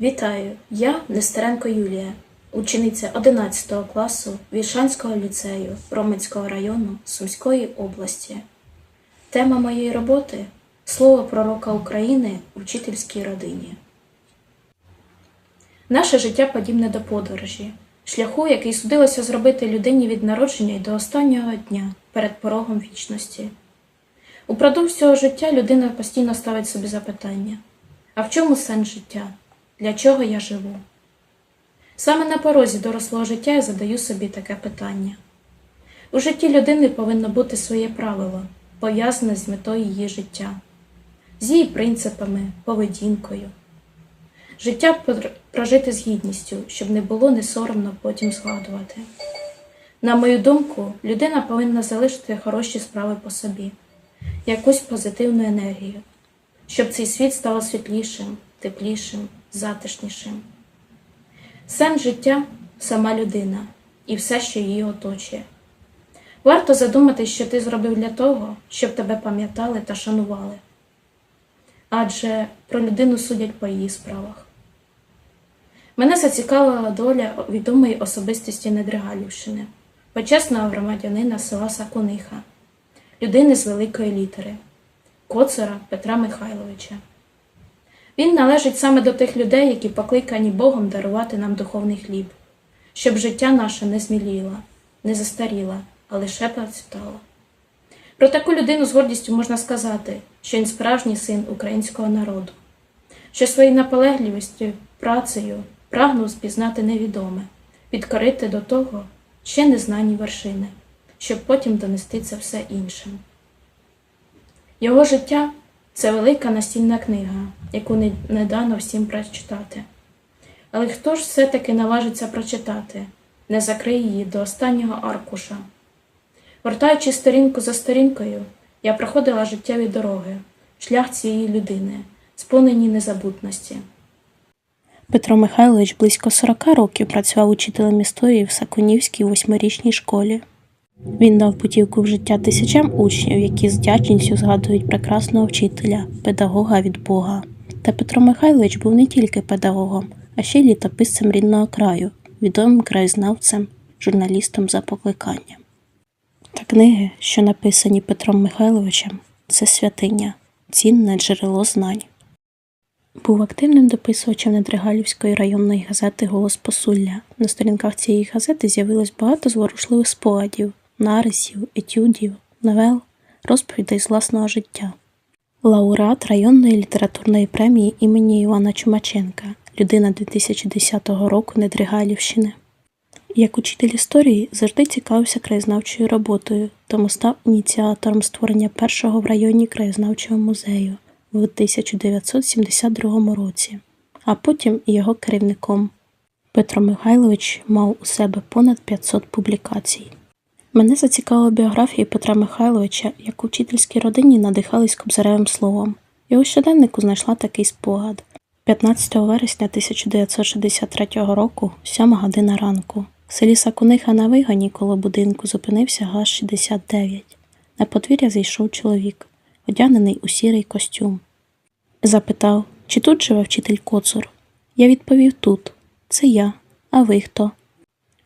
Вітаю! Я Нестеренко Юлія, учениця 11 класу Вільшанського ліцею Роменського району Сумської області. Тема моєї роботи Слово пророка України у вчительській родині. Наше життя подібне до подорожі, шляху, який судилося зробити людині від народження й до останнього дня перед порогом вічності. Упродовж цього життя людина постійно ставить собі запитання: а в чому сенс життя? Для чого я живу? Саме на порозі дорослого життя я задаю собі таке питання. У житті людини повинно бути своє правило, пов'язане з метою її життя, з її принципами, поведінкою. Життя прожити з гідністю, щоб не було не соромно потім згадувати. На мою думку, людина повинна залишити хороші справи по собі, якусь позитивну енергію, щоб цей світ став світлішим, теплішим, затишнішим. Сенс життя сама людина і все, що її оточує. Варто задумати, що ти зробив для того, щоб тебе пам'ятали та шанували. Адже про людину судять по її справах. Мене зацікавила доля відомої особистості Недригалівщини, почесного громадянина села Сакуниха, людини з великої літери, коцара Петра Михайловича. Він належить саме до тих людей, які покликані Богом дарувати нам духовний хліб, щоб життя наше не зміліло, не застаріло, а лише процвітало. Про таку людину з гордістю можна сказати, що він справжній син українського народу, що своєю наполегливістю, працею прагнув спізнати невідоме, підкорити до того ще незнані вершини, щоб потім донести це все іншим. Його життя це велика настільна книга, яку не, дано всім прочитати. Але хто ж все-таки наважиться прочитати, не закриє її до останнього аркуша? Вертаючи сторінку за сторінкою, я проходила життєві дороги, шлях цієї людини, сповнені незабутності. Петро Михайлович близько 40 років працював учителем історії в Сакунівській восьмирічній школі. Він дав путівку в життя тисячам учнів, які з вдячністю згадують прекрасного вчителя, педагога від Бога. Та Петро Михайлович був не тільки педагогом, а ще й літописцем рідного краю, відомим краєзнавцем, журналістом за покликанням. Та книги, що написані Петром Михайловичем, це святиня, цінне джерело знань. Був активним дописувачем Недригалівської районної газети Голос Посулля. На сторінках цієї газети з'явилось багато зворушливих спогадів, нарисів, етюдів, новел, розповідей з власного життя. Лауреат районної літературної премії імені Івана Чумаченка, людина 2010 року Недригалівщини. Як учитель історії завжди цікавився краєзнавчою роботою, тому став ініціатором створення першого в районі краєзнавчого музею в 1972 році, а потім його керівником. Петро Михайлович мав у себе понад 500 публікацій. Мене зацікавила біографія Петра Михайловича, як у вчительській родині надихались кобзаревим словом. Його щоденнику знайшла такий спогад. 15 вересня 1963 року, 7 година ранку, в селі Сакуниха на вигоні коло будинку зупинився ГАЗ-69. На подвір'я зайшов чоловік, одягнений у сірий костюм. Запитав, чи тут живе вчитель Коцур. Я відповів тут. Це я. А ви хто?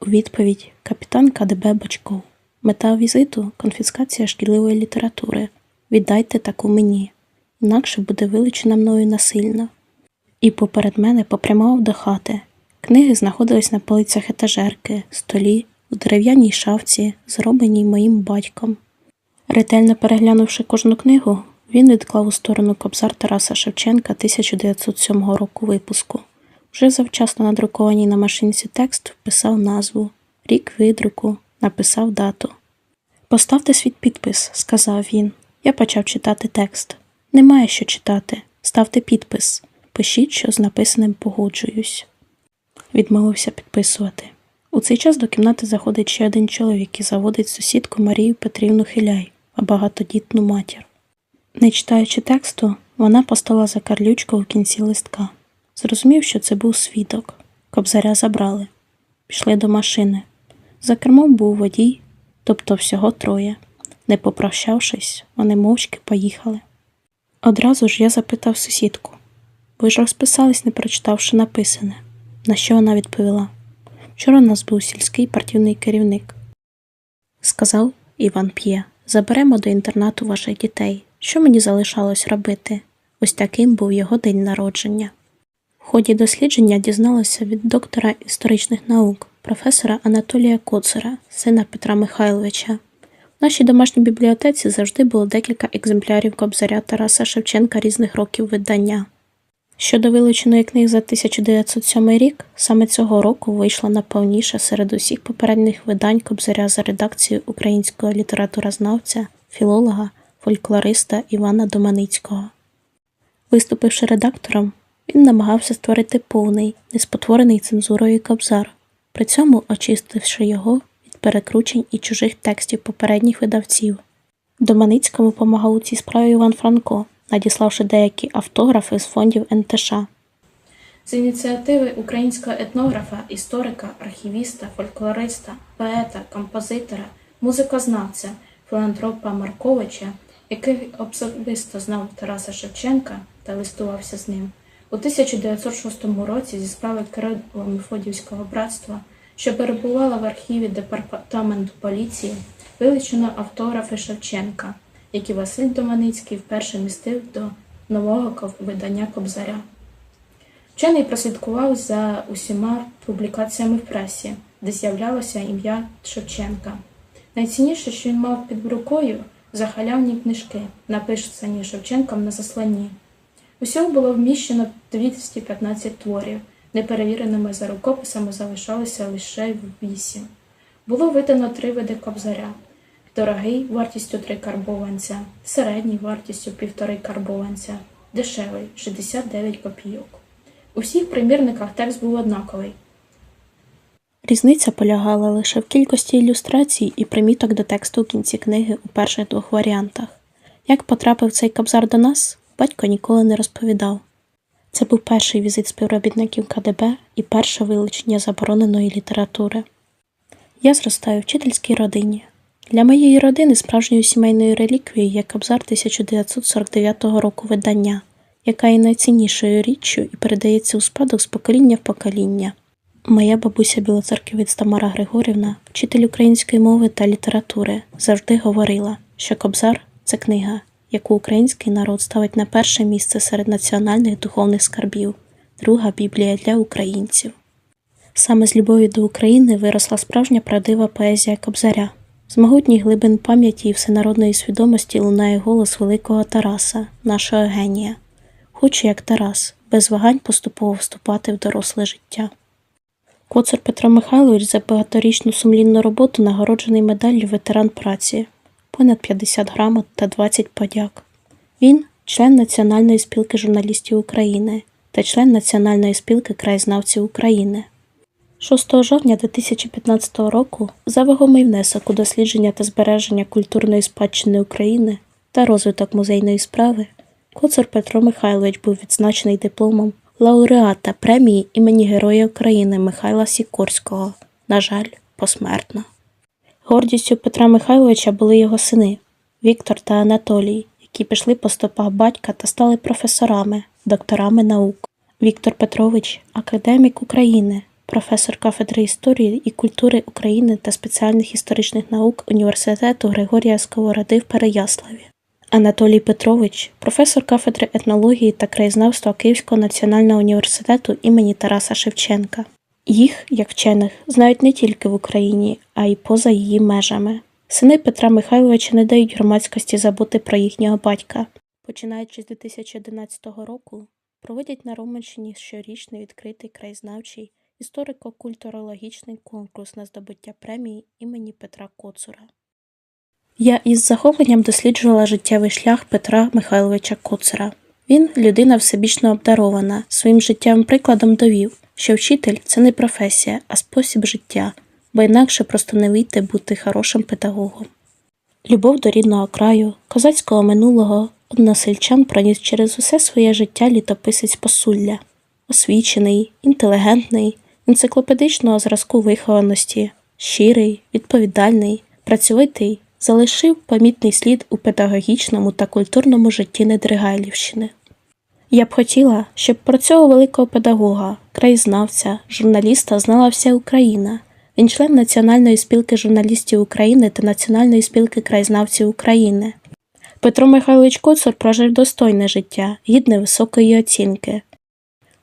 У відповідь капітан КДБ Бочков. Мета візиту конфіскація шкідливої літератури. Віддайте таку мені, інакше буде вилучена мною насильно. І поперед мене попрямував до хати. Книги знаходились на полицях етажерки, столі, у дерев'яній шафці, зробленій моїм батьком. Ретельно переглянувши кожну книгу, він відклав у сторону кобзар Тараса Шевченка 1907 року випуску. Вже завчасно надрукованій на машинці текст вписав назву, рік видруку, написав дату. Поставте свій підпис, сказав він. Я почав читати текст. Немає що читати. Ставте підпис. Пишіть, що з написаним погоджуюсь. Відмовився підписувати. У цей час до кімнати заходить ще один чоловік і заводить сусідку Марію Петрівну Хиляй, а багатодітну матір. Не читаючи тексту, вона постала за карлючку в кінці листка. Зрозумів, що це був свідок. Кобзаря забрали. Пішли до машини. За кермом був водій, тобто всього троє. Не попрощавшись, вони мовчки поїхали. Одразу ж я запитав сусідку: Ви ж розписались, не прочитавши написане. На що вона відповіла? Вчора у нас був сільський партійний керівник. Сказав Іван П'є, заберемо до інтернату ваших дітей. Що мені залишалось робити? Ось таким був його день народження. В ході дослідження дізналася від доктора історичних наук, професора Анатолія Коцера, сина Петра Михайловича. В нашій домашній бібліотеці завжди було декілька екземплярів кобзаря Тараса Шевченка різних років видання. Щодо вилученої книги за 1907 рік, саме цього року вийшла найповніша серед усіх попередніх видань кобзаря за редакцією українського літературознавця, філолога, фольклориста Івана Доманицького. Виступивши редактором, він намагався створити повний, неспотворений цензурою кобзар, при цьому очистивши його від перекручень і чужих текстів попередніх видавців. Доманицькому помагав у цій справі Іван Франко, надіславши деякі автографи з фондів НТШ. З ініціативи українського етнографа, історика, архівіста, фольклориста, поета, композитора, музикознавця, філантропа Марковича, який особисто знав Тараса Шевченка та листувався з ним, у 1906 році зі справи Кирило Мефодіївського братства, що перебувала в архіві департаменту поліції, вилучено автографи Шевченка, які Василь Доманицький вперше містив до нового видання Кобзаря. Вчений прослідкував за усіма публікаціями в пресі, де з'являлося ім'я Шевченка. Найцінніше, що він мав під рукою, захалявні книжки, написані Шевченком на засланні. Усього було вміщено 215 творів, неперевіреними за рукописами залишалося лише вісім. Було видано три види кобзаря: дорогий вартістю 3 карбованця, середній вартістю півтори карбованця, дешевий 69 копійок. У всіх примірниках текст був однаковий. Різниця полягала лише в кількості ілюстрацій і приміток до тексту у кінці книги у перших двох варіантах. Як потрапив цей кабзар до нас, батько ніколи не розповідав. Це був перший візит співробітників КДБ і перше вилучення забороненої літератури. Я зростаю в вчительській родині. Для моєї родини справжньою сімейною реліквією є кабзар 1949 року видання, яка є найціннішою річчю і передається у спадок з покоління в покоління. Моя бабуся Білоцерківець Тамара Григорівна, вчитель української мови та літератури, завжди говорила, що Кобзар це книга, яку український народ ставить на перше місце серед національних духовних скарбів, друга Біблія для українців. Саме з любові до України виросла справжня правдива поезія Кобзаря. З могутніх глибин пам'яті і всенародної свідомості лунає голос великого Тараса, нашого генія. Хочу, як Тарас, без вагань поступово вступати в доросле життя. Коцар Петро Михайлович за багаторічну сумлінну роботу нагороджений медаллю ветеран праці, понад 50 грамот та 20 подяк. Він член Національної спілки журналістів України та член Національної спілки краєзнавців України. 6 жовтня 2015 року за вагомий внесок у дослідження та збереження культурної спадщини України та розвиток музейної справи Коцар Петро Михайлович був відзначений дипломом лауреата премії імені Героя України Михайла Сікорського, на жаль, посмертно. Гордістю Петра Михайловича були його сини Віктор та Анатолій, які пішли по стопах батька та стали професорами, докторами наук. Віктор Петрович академік України, професор кафедри історії і культури України та спеціальних історичних наук університету Григорія Сковороди в Переяславі. Анатолій Петрович, професор кафедри етнології та краєзнавства Київського національного університету імені Тараса Шевченка. Їх, як вчених, знають не тільки в Україні, а й поза її межами. Сини Петра Михайловича не дають громадськості забути про їхнього батька. Починаючи з 2011 року, проводять на Романщині щорічний відкритий краєзнавчий історико-культурологічний конкурс на здобуття премії імені Петра Коцура. Я із захопленням досліджувала життєвий шлях Петра Михайловича Коцера. Він людина всебічно обдарована, своїм життєвим прикладом довів, що вчитель це не професія, а спосіб життя, бо інакше просто не вийти бути хорошим педагогом. Любов до рідного краю, козацького минулого, односельчан проніс через усе своє життя літописець посулля, освічений, інтелігентний, енциклопедичного зразку вихованості, щирий, відповідальний, працьовитий, залишив помітний слід у педагогічному та культурному житті Недригайлівщини. Я б хотіла, щоб про цього великого педагога, краєзнавця, журналіста знала вся Україна. Він член Національної спілки журналістів України та Національної спілки краєзнавців України. Петро Михайлович Коцур прожив достойне життя, гідне високої оцінки.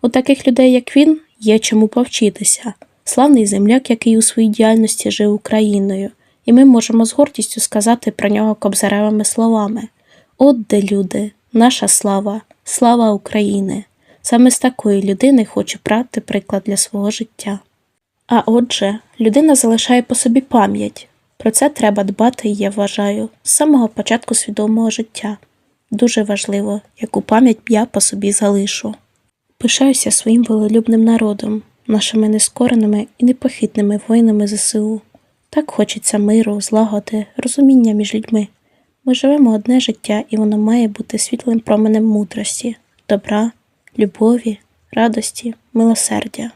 У таких людей, як він, є чому повчитися. Славний земляк, який у своїй діяльності жив Україною, і ми можемо з гордістю сказати про нього кобзаревими словами: От де люди, наша слава, слава України! Саме з такої людини хочу брати приклад для свого життя. А отже, людина залишає по собі пам'ять. Про це треба дбати, я вважаю, з самого початку свідомого життя. Дуже важливо, яку пам'ять я по собі залишу. Пишаюся своїм волелюбним народом, нашими нескореними і непохитними воїнами ЗСУ. Так хочеться миру, злагоди, розуміння між людьми. Ми живемо одне життя, і воно має бути світлим променем мудрості, добра, любові, радості, милосердя.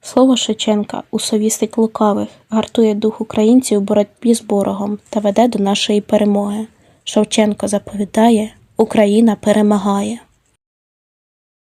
Слово Шевченка усовістить лукавих, гартує дух українців у боротьбі з ворогом та веде до нашої перемоги. Шевченко заповідає Україна перемагає.